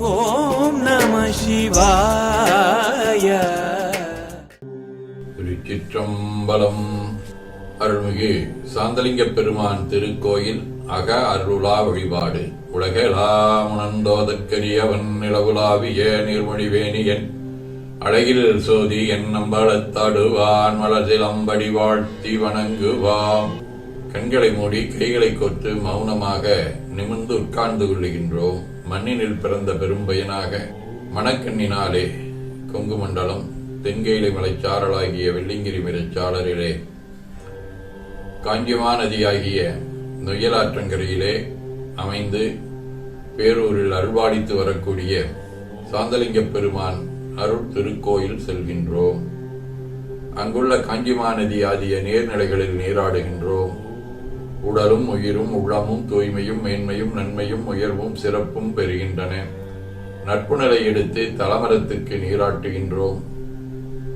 ஓம் நம சிவாய. திருச்சிற்றம்பலம். அருள்மிகு சாந்தலிங்க பெருமான் திருக்கோயில் அக அருளா வழிபாடு. உலகெலாமுணந்தோதற்கரியவன் நிலவுலாவிய நீர்மொழிவேணியன். அழகில் சோதி என் நம்பளத்தாடுவான் அம்படி வாழ்த்தி வணங்குவாம். கண்களை மூடி கைகளை கோர்த்து மௌனமாக நிமிர்ந்து உட்கார்ந்து கொள்ளுகின்றோம். மண்ணினில் பிறந்த பெரும்பயனாக மணக்கண்ணினாலே கொங்கு மண்டலம் தென்கேயிலை மலைச்சாரலாகிய வெள்ளிங்கிரி மலைச்சாளரிலே காஞ்சிமா நதியாகிய நொயலாற்றங்கரையிலே அமைந்து பேரூரில் அருள்பாடித்து வரக்கூடிய சாந்தலிங்க பெருமான் அருள் திருக்கோயில் செல்கின்றோம். அங்குள்ள காஞ்சிமா நதி ஆகிய நீர்நிலைகளில் நீராடுகின்றோம். உடலும் உயிரும் உள்ளமும் தூய்மையும் மேன்மையும் நன்மையும் உயர்வும் சிறப்பும் பெறுகின்றன. நட்புணரை எடுத்து தலமரத்துக்கு நீராட்டுகின்றோம்.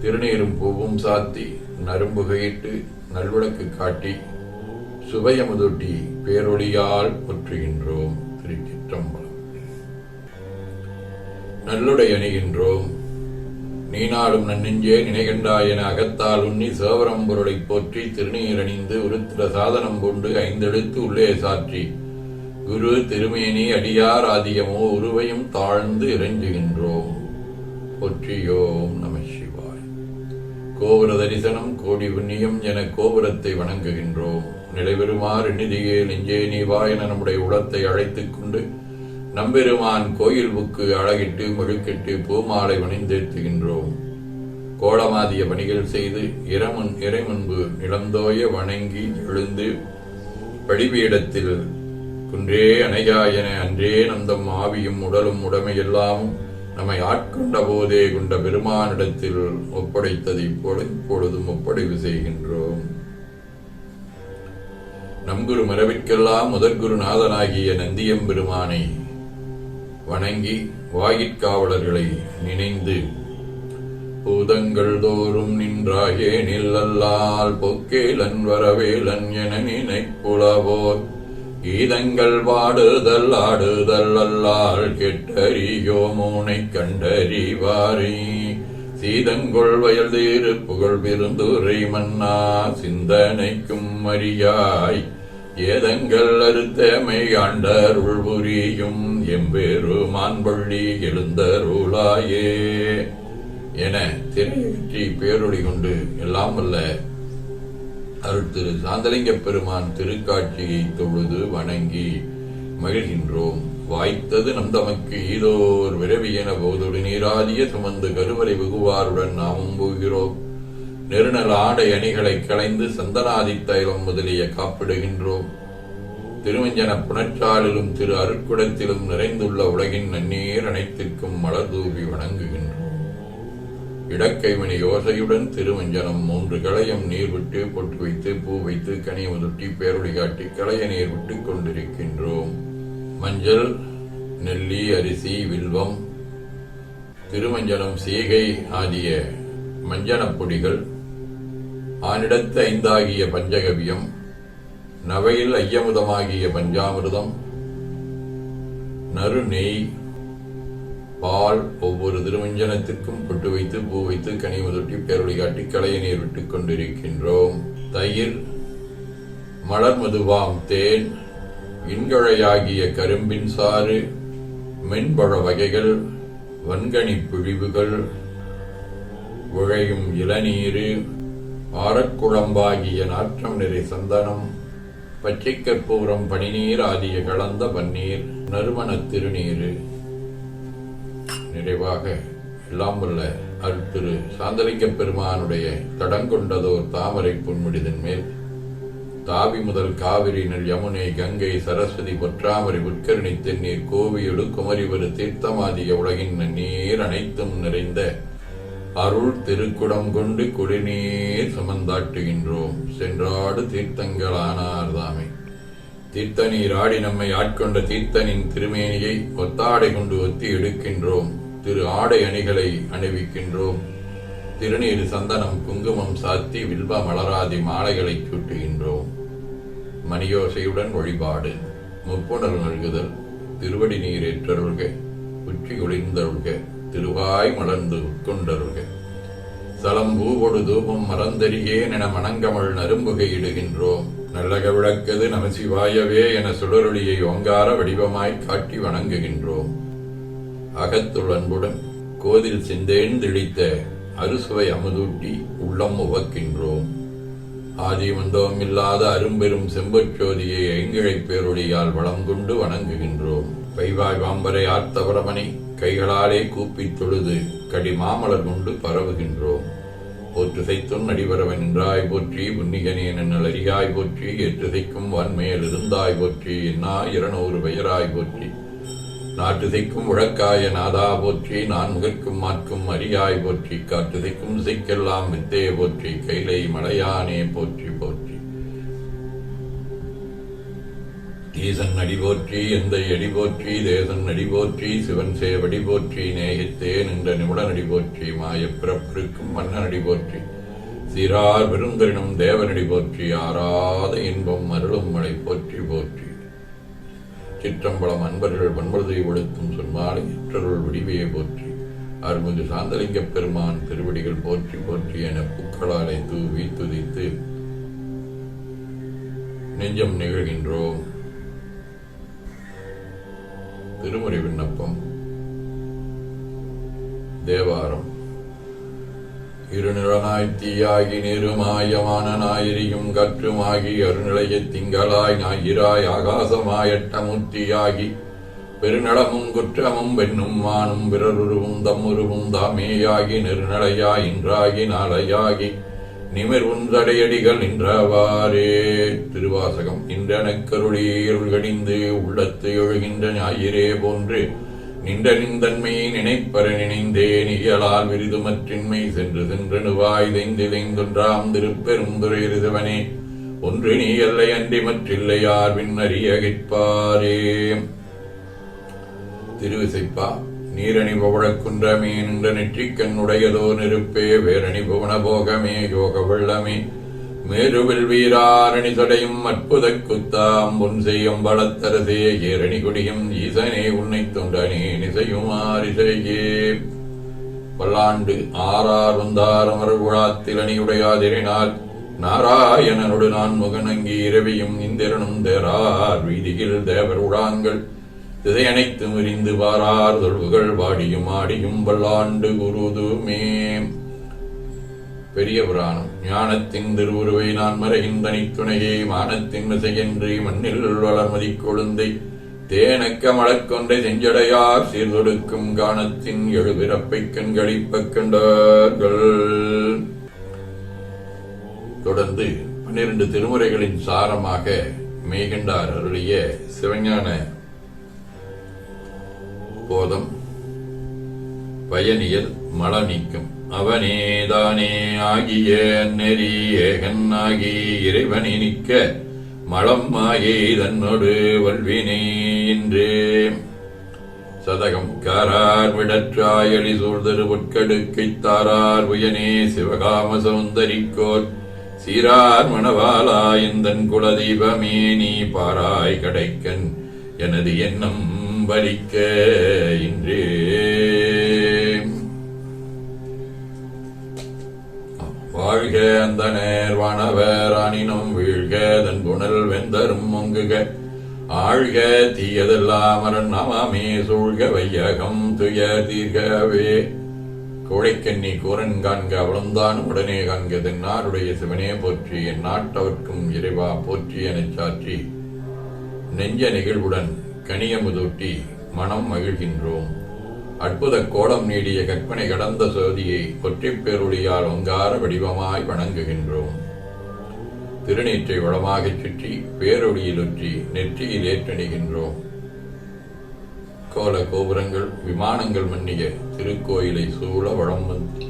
திருநீரும் பூவும் சாத்தி நரும்புகையிட்டு நல்விளக்கு காட்டி சுபயமுதொட்டி பேரொழியால் போற்றுகின்றோம் திருச்சிற்றம்பலம். நல்லுடை அணிகின்றோம். நீனாடும் நன்னெஞ்சே நினைகண்டாய் என அகத்தால் உண்ணி சேவரம்பொருளைப் போற்றி திருநீரணிந்து உருத்திர சாதனம் கொண்டு ஐந்தெழுத்து உள்ளே சாற்றி. குரு திருமேனி அடியார் ஆதியமோ உருவையும் தாழ்ந்து இறைஞ்சுகின்றோம். போற்றியோம் நம சிவாய். கோபுர தரிசனம் கோடி புண்ணியம் என கோபுரத்தை வணங்குகின்றோம். நிலைபெறுமாறு நிதியே நெஞ்சே நீவா என நம்முடைய உளத்தை அழைத்துக் கொண்டு நம்பெருமான் கோயில் புக்கு அழகிட்டு முழுக்கிட்டு பூமாலை வணிந்தேத்துகின்றோம் கோலமாதிய பணிகள் செய்து இறைமுன் இறைமுன்பு நிலந்தோய வணங்கி எழுந்து படிபீடத்தில் குன்றே அணையாயன அன்றே நந்தம் ஆவியும் உடலும் உடமையெல்லாம் நம்மை ஆட்கொண்ட போதே கொண்ட பெருமானிடத்தில் ஒப்படைத்ததை போல இப்பொழுதும் ஒப்படைவு செய்கின்றோம். நம்குரு மரபிற்கெல்லாம் முதற்குருநாதனாகிய நந்தியம்பெருமானை வணங்கி வாயிற்காவலர்களை நினைந்து பூதங்கள் தோறும் நின்றாயே நில்லல்லால் பொக்கேலன் வரவேலன் என நினைப்புலவோர். கீதங்கள் பாடுதல் ஆடுதல் அல்லால் கெட்டறியோ மூனை கண்டறிவாரே. சீதங்கொள் வயல் தேறு புகழ் பெருந்துரை மன்னா சிந்தனைக்கும் அறியாய் ஏதங்கள் அறுத்தமை ஆண்டருள் புரியும் எம்பெருமான் பள்ளி எழுந்தருளாயே. என திரையற்றி பேரொழி கொண்டு எல்லாம் அல்ல அருட்திரு சாந்தலிங்க பெருமான் திருக்காட்சியை தொழுது வணங்கி மகிழ்கின்றோம். வாய்த்தது நம் தமக்கு ஈதோர் விரவியன போதுடு நீராதிய சுமந்து கருவறை வெகுவாருடன் நாமும் போகிறோம். நெருநல ஆடை அணிகளை களைந்து சந்தனாதி தைலம் முதலிய காப்பிடுகின்றோம். திருவஞ்சன புனச்சாலிலும் திரு அருட்குடத்திலும் நிறைந்துள்ள உலகின் நன்னீர் அனைத்திற்கும் மலர் தூவி வணங்குகின்றோம். இடக்கைமணி யோசையுடன் திருவஞ்சனம் மூன்று களையம் நீர் விட்டு பொட்டு வைத்து பூ வைத்து கனி முதட்டி பேரொழி காட்டி களைய நீர் விட்டு கொண்டிருக்கின்றோம். மஞ்சள் நெல்லி அரிசி வில்வம் திருமஞ்சனம் சீகை ஆகிய மஞ்சனப் பொடிகள் ஆனிடத்து ஐந்தாகிய பஞ்சகவியம் நவையில் ஐயமுதமாகிய பஞ்சாமிர்தம் நறு நெய் பால் ஒவ்வொரு திருமஞ்சனத்திற்கும் பொட்டு வைத்து பூ வைத்து கனிமுதொட்டி பேரொழி காட்டி களைய நீர் விட்டுக் கொண்டிருக்கின்றோம். தயிர் மலர் மதுவாம் தேன் இன்கழையாகிய கரும்பின் சாறு மென்பழ வகைகள் வன்கனி பிழிவுகள் உழையும் இளநீரு ஆரக்குழம்பாகிய நாற்றம் நிறை சந்தனம் பச்சை கற்பூரம் பனிநீர் ஆகிய கலந்த பன்னீர் நறுமண திருநீரு நிறைவாக எல்லாம் உள்ள அருட்திரு சாந்தலிங்க பெருமானுடைய தடங்கொண்டதோர் தாமரை பொன்முடிதன் மேல். தாவி முதல் காவிரி நெல் யமுனை கங்கை சரஸ்வதி பொற்றாமரை உட்கருணி தென்னீர் கோவியொடு குமரிவரு தீர்த்தமாதிய உலகின் நீர் அனைத்தும் நிறைந்த அருள் திருக்குடம் கொண்டு குடிநீர் சுமந்தாட்டுகின்றோம். சென்றாடு தீர்த்தங்களானார்தாமே தீர்த்த நீர் ஆடி நம்மை ஆட்கொண்ட தீர்த்தனின் திருமேனியை ஒத்தாடை கொண்டு ஒத்தி எடுக்கின்றோம். திரு ஆடை அணிகளை அணிவிக்கின்றோம். திருநீர் சந்தனம் குங்குமம் சாத்தி வில்வ மலராதி மாலைகளை சூட்டுகின்றோம். மணியோசையுடன் வழிபாடு முப்புணர் நல்குதல் திருவடி நீர் ஏற்றருள்க உச்சி ஒளிந்தருள்க திருவாய் மலர்ந்து உட்கொண்டருள்க சலம்பூ கொடு தூபம் மறந்தறியேன் என மணங்கமள் நரும்புகை இடுகின்றோம். நல்லக விளக்கது நமசிவாயவே என சுடரொளியை ஓங்கார வடிவமாய் காட்டி வணங்குகின்றோம். அகத்துள் அன்புடன் கோதில் சிந்தேன் திழித்த அறுசுவை அமுதூட்டி உள்ளம் உவக்கின்றோம். ஆதிமந்தம் இல்லாத அரும்பெரும் செம்பச்சோதியை ஐங்கிழை பேரொழியால் வளம் கொண்டு வணங்குகின்றோம். பைவாய் வாம்பரை ஆர்த்தவரமனை கைகளாலே கூப்பித் தொழுது கடி மாமலர் கொண்டு பரவுகின்றோம். போற்றுசைத்தும் நடிவரவன் என்றாய் போற்றி புன்னிகனே நன்னல் அறியாய் போற்றி எற்றுசைக்கும் வன்மையல் இருந்தாய் போற்றி என்னா இருநூறு பெயராய் போற்றி. நாட்டுசைக்கும் உழக்காய நாதா போற்றி நான் முகர்க்கும் மாற்கும் அரியாய் போற்றி காட்டுதைக்கும் சிக்கெல்லாம் வித்தே போற்றி கைலை மலையானே போற்றி போற்றி. ஈசன் அடி போற்றி எந்த அடி போற்றி தேசன் அடி போற்றி சிவன் சேவடி போற்றி நேயத்தே நின்ற நிமிட அடி போற்றி மாயப் பிறப்பிற்கும் மன்னன் அடி போற்றி. சீரார் பெருந்தரினும் தேவனடி போற்றி ஆறாத இன்பம் அருளும் மழை போற்றி போற்றி. சிற்றம்பலம் அன்பர்கள் பண்படுதை ஒழுத்தும் சொன்னாலே இற்றருள் விடிவையை போற்றி. அருள்மிகு சாந்தலிங்கப் பெருமான் திருவடிகள் போற்றி போற்றி என பூக்களாலை தூவி துதித்து நெஞ்சம் நிகழ்கின்றோம். திருமுறை விண்ணப்பம் தேவாரம். இருநிலனாய் தீயாகி நெருமாயமான நாயிரியும் கற்றுமாகி அருநிலைய திங்களாய் ஞாயிறாய் ஆகாசமாய் எட்டமுத்தியாகி பெருநலமும் குற்றமும் பெண்ணும் மானும் பிறருருவும் தம்முருவும் தாமேயாகி நெருநடையாய் இன்றாகி நாளையாகி நிமிர் உந்தடையடிகள் நின்றவாறே. திருவாசகம் இன்றனக்கருளி கடிந்து உள்ளத்து எழுகின்ற ஞாயிறே போன்று. நின்ற நின்றன்மையை நினைப்பற நினைந்தேன் இயலால் விரிதுமற்றின்மை சென்று சென்றனு நுவாய் தெய்ந்திதைந்தொன்றாம் திருப்பெருந்துரையிருதவனே ஒன்று நீ எல்லை அன்றி மற்றில்லையார் விண்ணறிய கிற்பாரே திருவிசைப்பா நீரணி பவழக்குன்றமே நின்ற நெற்றிக்கண் உடையதோ நெருப்பே வேரணி புவன போகமே யோக வெள்ளமே மேருவில் வீராரணி தொடையும் அற்புத குத்தாம் பொன் செய்யும் வளத்தரசே ஏரணி குடியும் ஈசனே உன்னை தொண்டனே நிசையுமாரிசையே பல்லாண்டு ஆறார் வந்தார் அமர்குழாத்தில் அணியுடையாதிரினால் நாராயணனோடு நான் முகனங்கி இரவியும் இந்திரனும் தேரார் வீதியில் தேவர் உடாங்கள் திதை அனைத்தும் வாரார் தொழுவுகள் வாடியும் ஆடியும் பல்லாண்டு குருதுமே. பெரிய புராணம். ஞானத்தின் திருவுருவை நான் மறைகின்ற துணையை மானத்தின் மிசையன்றி மண்ணில் வளர்மதி கொழுந்தை தேனக்க மழக்கொன்றை செஞ்சடையார் சீர்தொடுக்கும் காணத்தின் எழுபிறப்பை கண்களிப்ப கண்டார்கள். தொடர்ந்து பன்னிரண்டு திருமுறைகளின் சாரமாக மேகண்டார் அருளிய சிவஞான போதம். பயனியல் மழ நீக்கம் அவனேதானே ஆகிய நெறி ஏகன் ஆகி இறைவனை நிற்க. மலம் மாயை தன்னோடு வல்வினை என்று சதகம் காரார் விடற்றாயளி சூழ்தரு பொற்கடுக்கைத் தாரார் உயனே சிவகாம சௌந்தரிக்கோர் சீரார் மணவாலா எந்தன் குலதீபமே நீ பாராய் கடைக்கன். எனது எண்ணம் பலிக்க இன்றே. வாழ்க அந்த நேர்வானவர் அணினம் வீழ்க தன் புனல் வெந்தரும் மொங்குக. ஆழ்க தீயதெல்லாம் அரண் அமாமே சூழ்க வையகம் துய தீர்கவே. கோழைக்கண்ணி கூரன் காண்க அவளும்தான் உடனே காண்க தென்னாருடைய சிவனே போற்றி என் நாட்டவர்க்கும் இறைவா போற்றி எனச் சாற்றி. நெஞ்ச நிகழ்வுடன் கனியமுதூட்டி மனம் மகிழ்கின்றோம். அற்புத கோலம் நீடிய கற்பனை கடந்த சோதியை ஒற்றைப் பேருளியால் ஒங்கார வடிவமாய் வணங்குகின்றோம். திருநீற்றை வளமாகச் சுற்றி பேரொளியிலுற்றி நெற்றியில் ஏற்றணிகின்றோம். கோல கோபுரங்கள் விமானங்கள் மன்னிய திருக்கோயிலை சூழ வளம் வந்து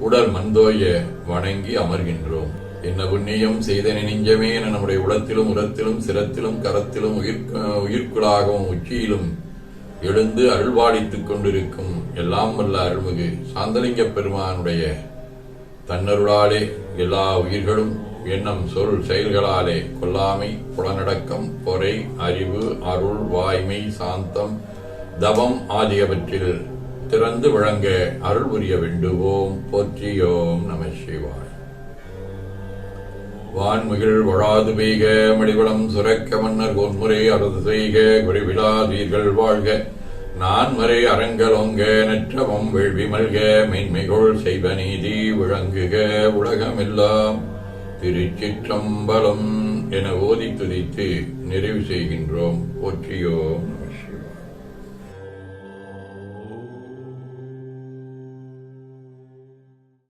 உடல் மந்தோய வணங்கி அமர்கின்றோம். என்ன புண்ணியம் செய்த நெஞ்சமே என நம்முடைய உளத்திலும் உரத்திலும் சிரத்திலும் கரத்திலும் உயிர் உயிர்க்குளாகவும் உச்சியிலும் எழுந்து அருள்வாடித்துக் கொண்டிருக்கும் எல்லாம் வல்ல அருள்மிகு சாந்தலிங்க பெருமானுடைய தன்னருளாலே எல்லா உயிர்களும் எண்ணம் சொல் செயல்களாலே கொல்லாமை புலனடக்கம் பொறை அறிவு அருள் வாய்மை சாந்தம் தவம் ஆகியவற்றில் திறந்து விளங்க அருள் புரிய வேண்டுவோம். போற்றியோம் நம சிவாய். வான்மிகள் வழாது பெய்க மடிவளம் சுரக்க மன்னர் கொன்முறை அரசு செய்க குறைவிலாதீர்கள் வாழ்க. நான்மறை அரங்கலோங்க நெற்றமம் வேள்வி மல்க மென்மைகோள் செய்வ நீதி விளங்குக உலகமெல்லாம் திருச்சிற்றம்பலம் என ஓதி துதித்து நிறைவு செய்கின்றோம். போற்றியோம்.